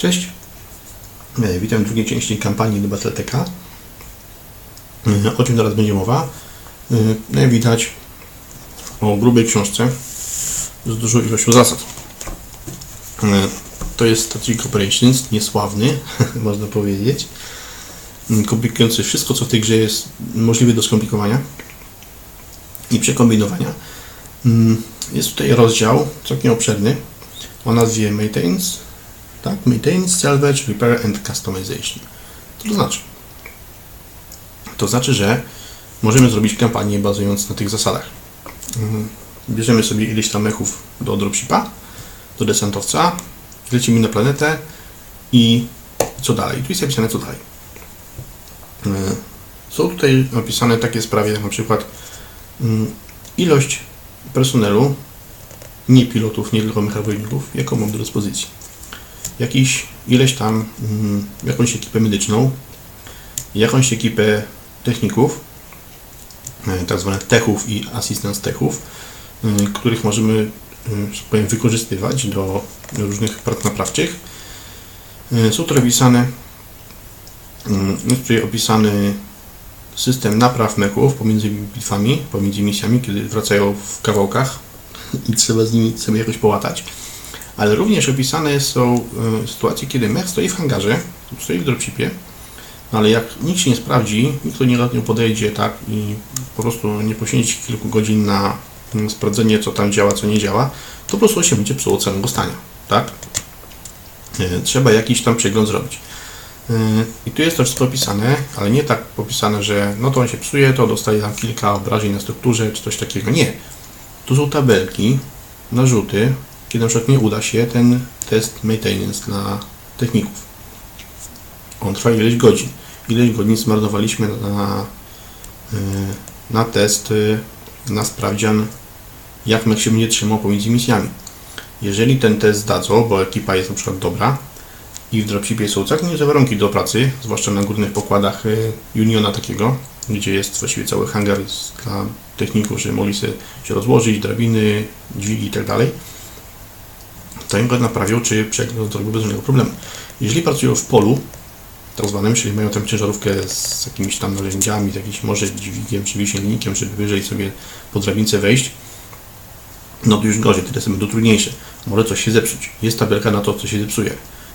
Cześć, E, witam w drugiej części kampanii do Battleteka. E, O czym teraz będzie mowa? E, jak widać o grubej książce z dużą ilością zasad. To jest Strategic Operations, niesławny, można powiedzieć. Komplikujący wszystko, co w tej grze jest możliwe do skomplikowania i przekombinowania. Jest tutaj rozdział całkiem obszerny o nazwie Maintenance, tak? Maintenance, Salvage, Repair and Customization. Co to znaczy? To znaczy, że możemy zrobić kampanię bazując na tych zasadach. Mhm. Bierzemy sobie ileś tam mechów do dropshipa, do desantowca, lecimy na planetę i co dalej? Tu jest napisane co dalej. E, Są tutaj opisane takie sprawy jak na przykład mm, ilość personelu, nie pilotów, nie tylko mechawojników, jaką mam do dyspozycji jakiś, ileś tam, mm, jakąś ekipę medyczną, jakąś ekipę techników, e, tak zwane techów i asystans techów, y, których możemy, y, że tak powiem, wykorzystywać do różnych prac naprawczych. Są tu opisane, mm, jest tutaj opisany system napraw mechów pomiędzy bitwami, pomiędzy misjami, kiedy wracają w kawałkach i trzeba z nimi sobie jakoś połatać ale również opisane są e, sytuacje, kiedy mech stoi w hangarze, stoi w dropshipie, no ale jak nikt się nie sprawdzi, nikt do niego nie podejdzie, tak, i po prostu nie poświęci kilku godzin na mm, sprawdzenie, co tam działa, co nie działa, to po prostu się będzie psuło całego stania, tak? E, Trzeba jakiś tam przegląd zrobić. E, I tu jest to wszystko opisane, ale nie tak opisane, że no to on się psuje, to dostaje tam kilka obrażeń na strukturze, czy coś takiego. Nie. Tu są tabelki, narzuty, kiedy na przykład nie uda się ten test maintenance dla techników. On trwa ileś godzin. Ileś godzin zmarnowaliśmy na, y, na test, y, na sprawdzian, jak mech się będzie trzymał pomiędzy misjami. Jeżeli ten test zdadzą, bo ekipa jest na przykład dobra i w dropshipie są całkiem warunki do pracy, zwłaszcza na górnych pokładach y, Uniona takiego, gdzie jest właściwie cały hangar dla techników, żeby mogli się rozłożyć, drabiny, dźwigi i im go naprawią, czy przegląd zrobił bez żadnego problemu. Jeżeli pracują w polu, tak zwanym, czyli mają tam ciężarówkę z jakimiś tam narzędziami, z jakimś może dźwigiem czy wisiennikiem, żeby wyżej sobie po drabince wejść, no to już gorzej, te testy będą trudniejsze. Może coś się zepsuć. Jest tabelka na to, co się zepsuje.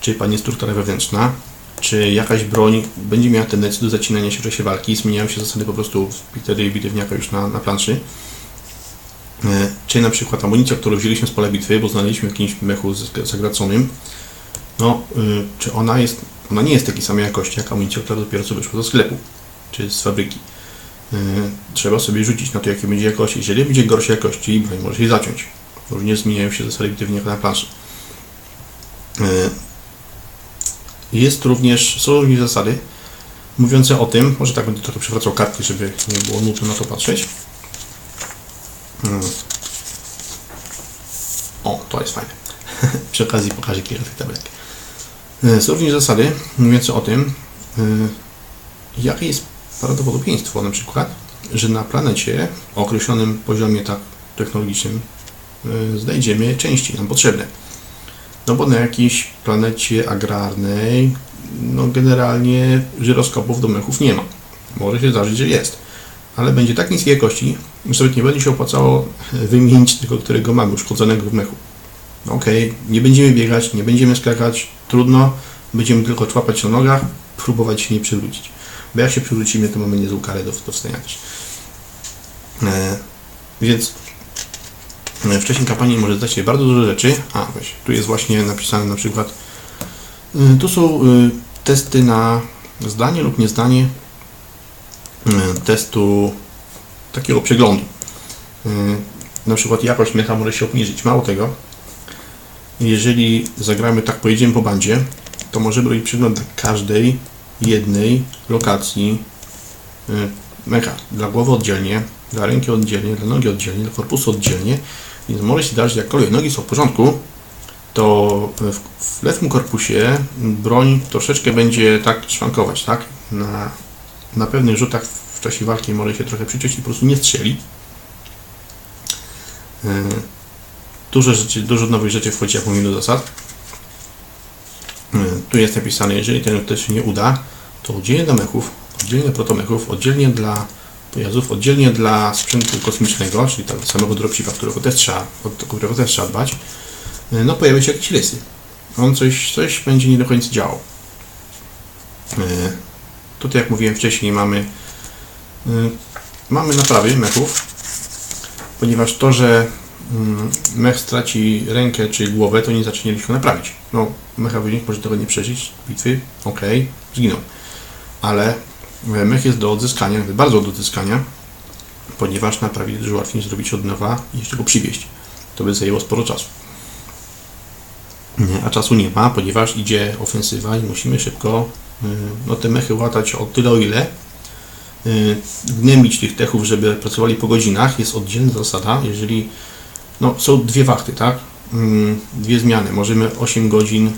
Czy pani struktura wewnętrzna, czy jakaś broń będzie miała tendencję do zacinania się w czasie walki, zmieniają się zasady po prostu wtedy bitewniaka już na, na planszy. Czy na przykład amunicja, którą wzięliśmy z pola bitwy, bo znaleźliśmy w jakimś mechu zagraconym, no, y, czy ona jest, ona nie jest takiej samej jakości jak amunicja, która dopiero co wyszła ze sklepu, czy z fabryki. Y, Trzeba sobie rzucić na to, jakie będzie jakości. Jeżeli będzie gorszej jakości, broń może się zaciąć. Również zmieniają się zasady bitewniaka na planszy. Y, Jest również, są również zasady mówiące o tym, może tak będę trochę przewracał kartki, żeby nie było nudno na to patrzeć. Mm. O, to jest fajne. Przy okazji pokażę kilka tych tabelek. E, Są również zasady mówiące o tym, e, jakie jest prawdopodobieństwo na przykład, że na planecie o określonym poziomie tak technologicznym e, znajdziemy części nam potrzebne. No bo na jakiejś planecie agrarnej no generalnie żyroskopów do mechów nie ma. Może się zdarzyć, że jest ale będzie tak niskiej jakości, że nawet nie będzie się opłacało wymienić tego, którego mamy uszkodzonego w mechu. Okej, nie będziemy biegać, nie będziemy skakać, trudno, będziemy tylko człapać na nogach, próbować się nie przewrócić. Bo jak się przewrócimy, to mamy niezłą karę do, do wstania też. E, więc e, wcześniej kampanii może zdać się bardzo dużo rzeczy. A, weź, tu jest właśnie napisane na przykład, e, tu są e, testy na zdanie lub niezdanie e, testu takiego przeglądu. E, Na przykład jakość mecha może się obniżyć. Mało tego, jeżeli zagramy tak, pojedziemy po bandzie, to możemy robić przegląd każdej jednej lokacji e, mecha. Dla głowy oddzielnie, dla ręki oddzielnie, dla nogi oddzielnie, dla korpusu oddzielnie. Więc może się zdarzyć, jakkolwiek nogi są w porządku, to w, w lewym korpusie broń troszeczkę będzie tak szwankować, tak? Na, na pewnych rzutach w czasie walki może się trochę przyciąć i po prostu nie strzeli. Yy, Dużo, rzeczy, dużo nowych rzeczy wchodzi, jak mówimy do zasad. Yy, tu jest napisane, jeżeli ten też się nie uda, to oddzielnie dla mechów, oddzielnie dla protomechów, oddzielnie dla pojazdów, oddzielnie dla sprzętu kosmicznego, czyli tam samego dropshipa, którego też trzeba, od którego też trzeba dbać, y, no pojawią się jakieś rysy. On coś, coś będzie nie do końca działał. Tutaj, jak mówiłem wcześniej, mamy, y, mamy naprawy mechów, ponieważ to, że mm, mech straci rękę czy głowę, to nie zaczęliśmy naprawić. No, mechawolnik może tego nie przeżyć, bitwy, ok, zginął. Ale e, mech jest do odzyskania, bardzo do odzyskania, ponieważ naprawić dużo łatwiej zrobić od nowa i jeszcze go przywieźć. To by zajęło sporo czasu. A czasu nie ma, ponieważ idzie ofensywa i musimy szybko no, te mechy łatać o tyle o ile y, gnębić tych techów, żeby pracowali po godzinach, jest oddzielna zasada. Jeżeli no, są dwie wachty, tak? Mm, Dwie zmiany. Możemy 8 godzin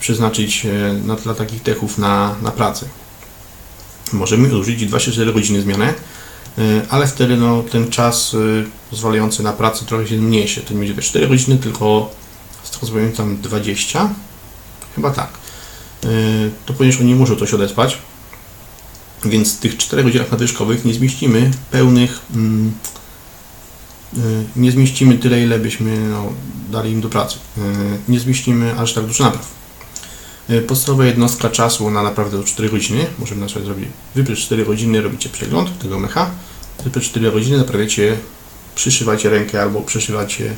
przeznaczyć e, na, dla takich techów na, na pracę. Możemy użyć 24 godziny zmianę, y, ale wtedy no, ten czas y, pozwalający na pracę trochę się zmniejszy. To nie będzie te 4 godziny, tylko z tego co pamiętam 20. Chyba tak. Y, To ponieważ oni muszą coś odespać, więc w tych 4 godzinach nadwyżkowych nie zmieścimy pełnych, mm, y, nie zmieścimy tyle, ile byśmy no, dali im do pracy. Y, Nie zmieścimy aż tak dużo napraw. Podstawowa jednostka czasu na naprawdę 4 godziny. Możemy na przykład zrobić, wybrać 4 godziny, robicie przegląd tego mecha. Wybrać 4 godziny, naprawiacie, przyszywacie rękę albo przyszywacie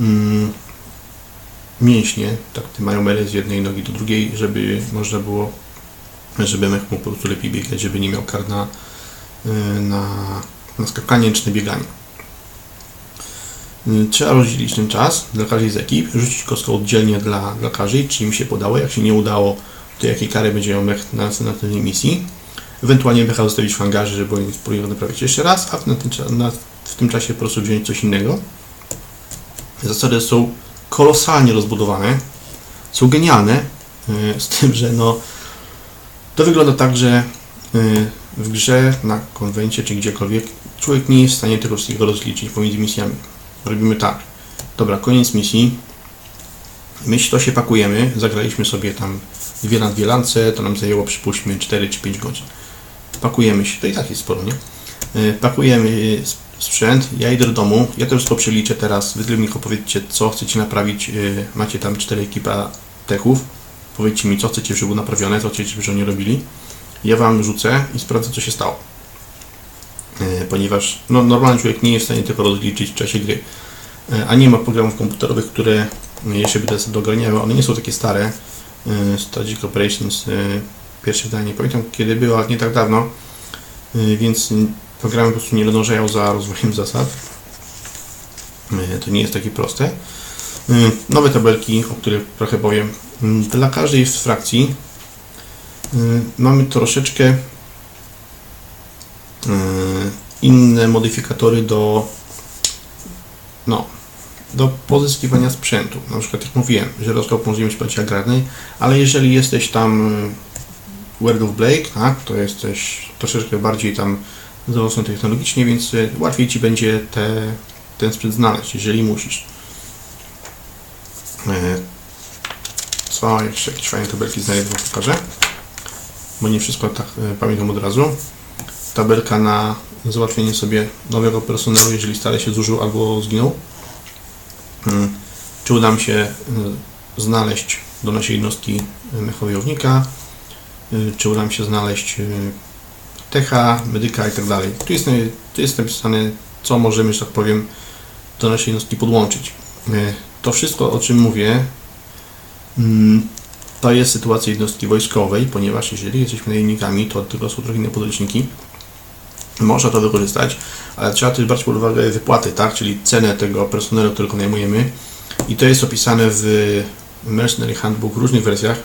mm, mięśnie, tak te majomery z jednej nogi do drugiej, żeby można było, żeby mech mógł po prostu lepiej biegać, żeby nie miał kar na, y, na, na skakanie czy na bieganie. Trzeba rozdzielić ten czas dla każdej z ekip, rzucić kostkę oddzielnie dla, dla każdej, czy im się podało, jak się nie udało, to jakie kary będzie miał mech na następnej misji. Ewentualnie mecha zostawić w hangarze, żeby oni spróbowali naprawić jeszcze raz, a w, na tym, na, w tym czasie po prostu wziąć coś innego. Zasady są kolosalnie rozbudowane, są genialne, y, z tym, że no, to wygląda tak, że y, w grze, na konwencie czy gdziekolwiek, człowiek nie jest w stanie tego wszystkiego rozliczyć pomiędzy misjami. Robimy tak, dobra, koniec misji, my to się pakujemy, zagraliśmy sobie tam dwie na dwie lance, to nam zajęło przypuśćmy 4 czy 5 godzin. Pakujemy się, to i tak jest sporo, nie? Y, Pakujemy sprzęt, ja idę do domu, ja to wszystko przeliczę teraz, wy mi opowiedzcie, co chcecie naprawić, y, macie tam cztery ekipa techów, powiedzcie mi, co chcecie, żeby było naprawione, co chcecie, żeby oni robili, ja Wam rzucę i sprawdzę, co się stało. Y, Ponieważ no, normalny człowiek nie jest w stanie tego rozliczyć w czasie gry. Y, A nie ma programów komputerowych, które jeszcze by to doganiały. One nie są takie stare. Strategic Operations, pierwsze wydanie, nie pamiętam kiedy było, ale nie tak dawno. Więc programy po prostu nie nadążają za rozwojem zasad. Y, To nie jest takie proste. Y, Nowe tabelki, o których trochę powiem. Dla każdej z frakcji y, mamy troszeczkę inne modyfikatory do no, do pozyskiwania sprzętu. Na przykład jak mówiłem, żyroskop możemy mieć agrarnej, ale jeżeli jesteś tam World of Blake, tak, to jesteś troszeczkę bardziej tam zaawansowany technologicznie, więc y, łatwiej Ci będzie te, ten sprzęt znaleźć, jeżeli musisz. Y, Co, jeszcze jakieś fajne tabelki znajdę, Wam pokażę, bo nie wszystko tak y, pamiętam od razu. Tabelka na załatwienie sobie nowego personelu, jeżeli stary się zużył albo zginął. Mm, Czy uda mi się znaleźć do naszej jednostki mechowojownika, czy uda mi się znaleźć techa, medyka i tak dalej. Tu jest, tu jest napisane, co możemy, że tak powiem, do naszej jednostki podłączyć. Y, To wszystko, o czym mówię, mm, to jest sytuacja jednostki wojskowej, ponieważ jeżeli jesteśmy najemnikami, to tylko są trochę inne podręczniki. Można to wykorzystać, ale trzeba też brać pod uwagę wypłaty, tak? czyli cenę tego personelu, którego najmujemy. I to jest opisane w Mercenary Handbook w różnych wersjach.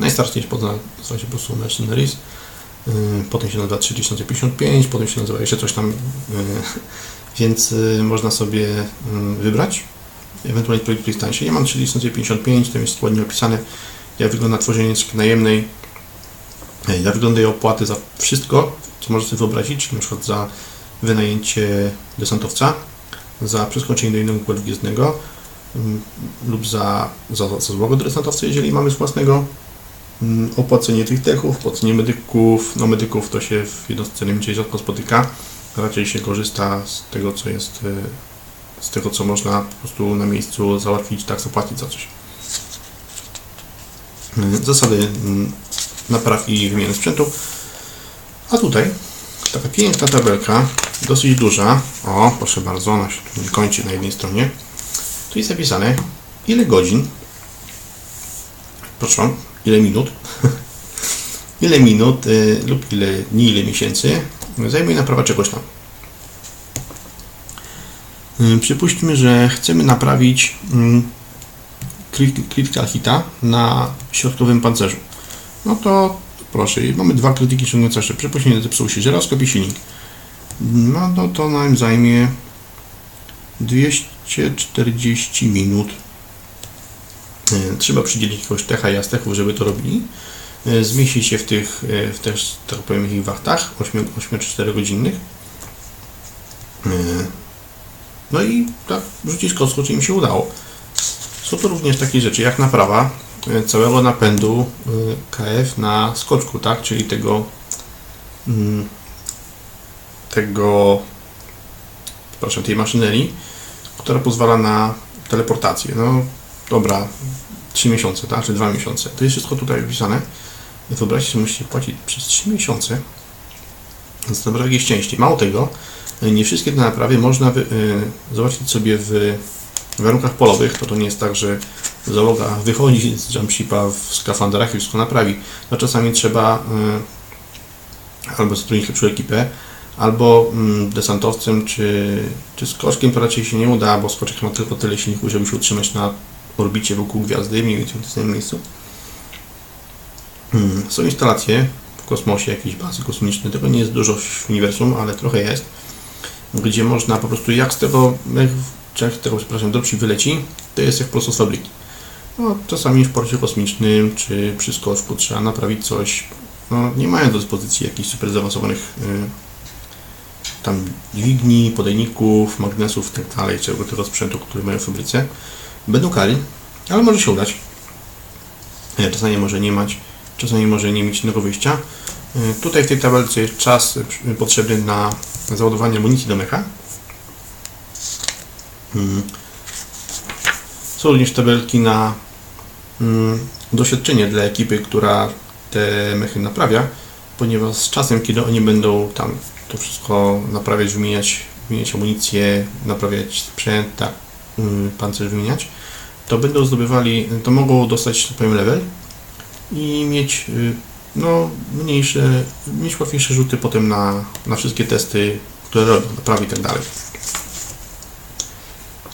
Najstarszy poza nazywa się po prostu Mercenaries. Yy, Potem się nazywa 3055, potem się nazywa jeszcze coś tam, yy, więc yy, można sobie wybrać. Ewentualnie projekt jest tańszy. Ja mam 3055, tam jest ładnie opisane, jak wygląda tworzenie jednostki najemnej, jak wyglądają opłaty za wszystko, co możesz sobie wyobrazić, przykład za wynajęcie desantowca, za przeskoczenie do innego układu gwiezdnego, mm, lub za, za, za złego desantowca, jeżeli mamy z własnego. Mm, Opłacenie tych techów, opłacenie medyków. No medyków to się w jednostce najmniej rzadko spotyka. Raczej się korzysta z tego, co jest, e, z tego, co można po prostu na miejscu załatwić, tak zapłacić za coś. Mm, Zasady mm, napraw i wymiany sprzętu. A tutaj taka piękna tabelka, dosyć duża. O, proszę bardzo, ona się tu nie kończy na jednej stronie. Tu jest zapisane, ile godzin, proszę, ile minut, ile minut y, lub ile dni, ile miesięcy zajmuje naprawa czegoś tam. Y, Przypuśćmy, że chcemy naprawić mm, crit- critical hita na środkowym pancerzu. No to proszę, mamy dwa krytyki ciągnące jeszcze. Przypuśćmy, zepsuł się żyroskop i silnik. No, no to nam zajmie 240 minut. E, Trzeba przydzielić jakiegoś techa i astechów, żeby to robili. E, Zmieści się w tych, e, w też, tak powiem, ich wachtach 8, 8 czy 4 godzinnych. No i tak rzucić kostką, czy im się udało. Są tu również takie rzeczy jak naprawa całego napędu KF na skoczku, tak? Czyli tego mm, tego przepraszam, tej maszynerii, która pozwala na teleportację. No dobra, 3 miesiące, tak? Czy 2 miesiące. To jest wszystko tutaj wpisane. Wyobraźcie sobie, musicie płacić przez 3 miesiące za to jakieś części. Mało tego, nie wszystkie te naprawy można wy, y, załatwić sobie w warunkach polowych. To to nie jest tak, że załoga wychodzi z jumpshipa w skafandrach i wszystko naprawi. No czasami trzeba y, albo zatrudnić lepszą ekipę, albo mm, desantowcem, czy, czy skoczkiem to raczej się nie uda, bo skoczek ma tylko tyle silników, żeby się utrzymać na orbicie wokół gwiazdy, mniej więcej w tym samym miejscu. Mm, Są instalacje w kosmosie, jakieś bazy kosmiczne, tego nie jest dużo w uniwersum, ale trochę jest, gdzie można po prostu jak z tego, jak, z tego, przepraszam, dropship wyleci, to jest jak po prostu z fabryki. No, czasami w porcie kosmicznym, czy przy skoczku trzeba naprawić coś, no, nie mają do dyspozycji jakichś super zaawansowanych y, tam dźwigni, podajników, magnesów i tak czego tego sprzętu, który mają w fabryce. Będą kary, ale może się udać. E, Czasami może nie mać, czasami może nie mieć innego wyjścia. E, Tutaj w tej tabelce jest czas e, potrzebny na załadowanie amunicji do mecha. Mm. Są również tabelki na mm, doświadczenie dla ekipy, która te mechy naprawia, ponieważ z czasem, kiedy oni będą tam to wszystko naprawiać, wymieniać, wymieniać amunicję, naprawiać sprzęt, tak, pancerz wymieniać, to będą zdobywali, to mogą dostać, tak powiem, level i mieć y, no, mniejsze, mieć łatwiejsze rzuty potem na, na wszystkie testy, które robią, naprawi i tak dalej.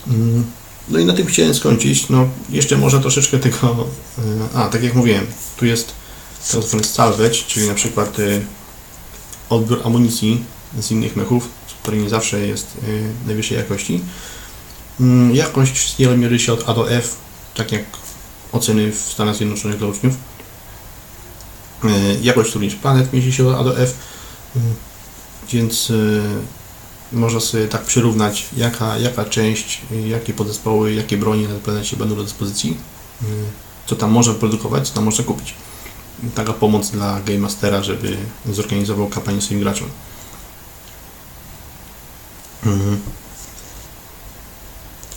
Mm, No i na tym chciałem skończyć. No, jeszcze może troszeczkę tego. y, A, tak jak mówiłem, tu jest zwany salvage, czyli na przykład y, odbiór amunicji z innych mechów, który nie zawsze jest y, najwyższej jakości. Mm, Jakość wszystkiego mierzy się od A do F, tak jak oceny w Stanach Zjednoczonych dla uczniów. Y, Jakość również planet mierzy się od A do F, y, więc y, można sobie tak przyrównać, jaka, jaka część, jakie podzespoły, jakie broni na planecie będą do dyspozycji, y, co tam można produkować, co tam można kupić. Taka pomoc dla Game Mastera, żeby zorganizował kampanię swoim graczom. Mhm.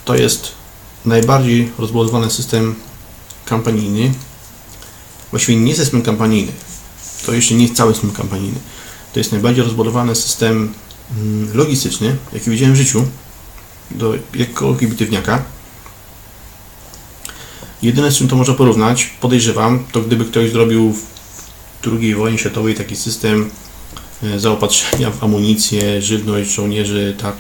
To jest najbardziej rozbudowany system kampanijny. Właściwie nie system kampanijny. To jeszcze nie cały system kampanijny. To jest najbardziej rozbudowany system mm, logistyczny, jaki widziałem w życiu, do jakiegokolwiek bitewniaka. Jedyne z czym to można porównać, podejrzewam, to gdyby ktoś zrobił w II wojnie światowej taki system e, zaopatrzenia w amunicję, żywność żołnierzy, tak,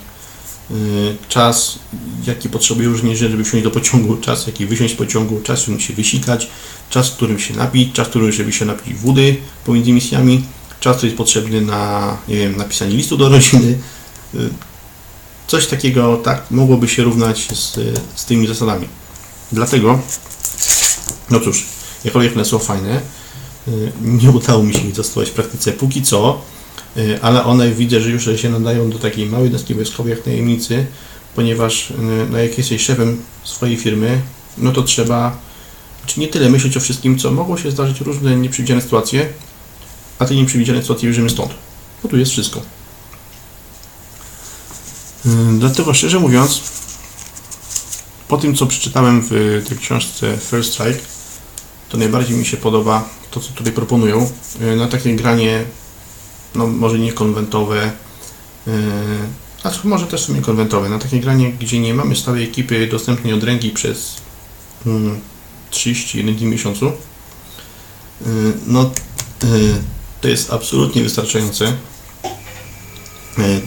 czas, jaki potrzebują żołnierze, żeby wsiąść do pociągu, czas, jaki wysiąść z pociągu, czas, w którym się wysikać, czas, w którym się napić, czas, w którym żeby się napić wody pomiędzy misjami, czas, który jest potrzebny na, nie wiem, napisanie listu do rodziny. E, Coś takiego, tak, mogłoby się równać z, z tymi zasadami. Dlatego, no cóż, jakkolwiek one są fajne, y, nie udało mi się ich zastosować w praktyce póki co, y, ale one widzę, że już się nadają do takiej małej deski wojskowej jak tajemnicy, ponieważ y, no jak jesteś szefem swojej firmy, no to trzeba czy nie tyle myśleć o wszystkim, co mogą się zdarzyć różne nieprzewidziane sytuacje, a te nieprzewidziane sytuacje bierzemy stąd, bo tu jest wszystko. Y, Dlatego szczerze mówiąc, po tym co przeczytałem w tej książce First Strike, to najbardziej mi się podoba to, co tutaj proponują. Y, Na takie granie, no może nie konwentowe, yy, a może też w sumie konwentowe, na takie granie, gdzie nie mamy stałej ekipy dostępnej od ręki przez mm, 31 dni w miesiącu, yy, no yy, to jest absolutnie wystarczające.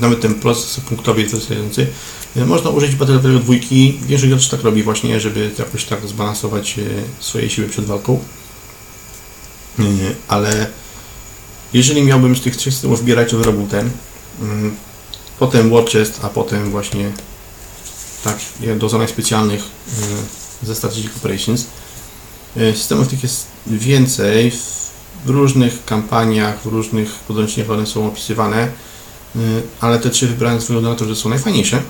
Nawet ten proces punktowy jest wystarczający. Można użyć Battle Royale dwójki. Większość graczy tak robi właśnie, żeby jakoś tak zbalansować swoje siły przed walką. Ale jeżeli miałbym z tych trzech systemów wybierać, to wyrobił ten. Mm, Potem War Chest, a potem właśnie tak, do zadań specjalnych yy, ze Strategic Operations. Yy, Systemów tych jest więcej. W różnych kampaniach, w różnych podręcznikach one są opisywane, yy, ale te trzy wybrane ze względu na to, że są najfajniejsze.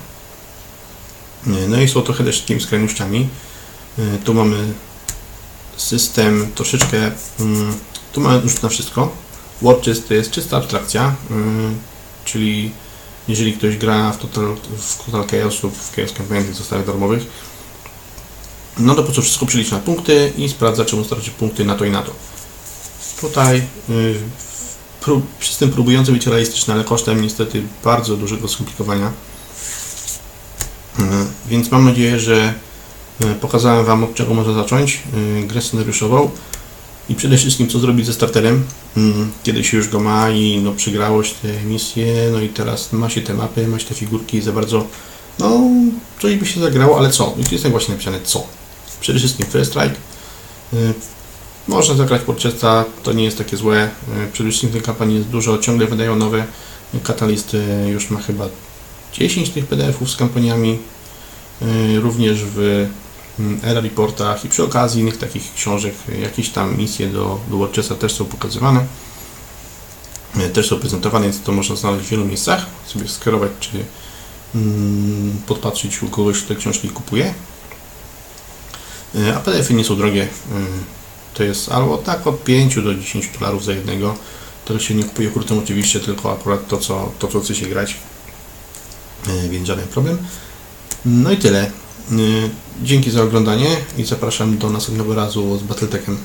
Yy, No i są trochę też takimi skrajnościami. Tu mamy system troszeczkę, mm, tu mamy już na wszystko. War Chest to jest czysta abstrakcja, yy, czyli jeżeli ktoś gra w Total, w Total Chaos lub w Chaos Campaign tych zestawach darmowych, no to po co wszystko przeliczy na punkty i sprawdza, czy mu starczy punkty na to i na to. Tutaj yy, prób, system próbujący być realistyczny, ale kosztem niestety bardzo dużego skomplikowania. Yy, Więc mam nadzieję, że yy, pokazałem Wam od czego można zacząć yy, grę scenariuszową i przede wszystkim co zrobić ze starterem, mm, kiedy się już go ma i no przegrało się te misje, no i teraz ma się te mapy, ma się te figurki za bardzo, no coś by się zagrało, ale co? I tu jest właśnie napisane co. Przede wszystkim First Strike. Y, Można zagrać Porchesta, to nie jest takie złe. Y, Przede wszystkim tej kampanii jest dużo, ciągle wydają nowe. Catalyst y, już ma chyba 10 tych PDF-ów z kampaniami. Również w Era Reportach i przy okazji innych takich książek, y, jakieś tam misje do, do WordChessa też są pokazywane. Y, Też są prezentowane, więc to można znaleźć w wielu miejscach. Sobie skierować, czy mm, podpatrzeć u kogoś, kto te książki kupuje. Y, A PDF-y nie są drogie. To jest albo tak od 5 do 10 dolarów za jednego. To się nie kupuje hurtem oczywiście, tylko akurat to, co, to, co chce się grać. Więc żaden problem. No i tyle. Y, Dzięki za oglądanie i zapraszam do następnego razu z Battletechem.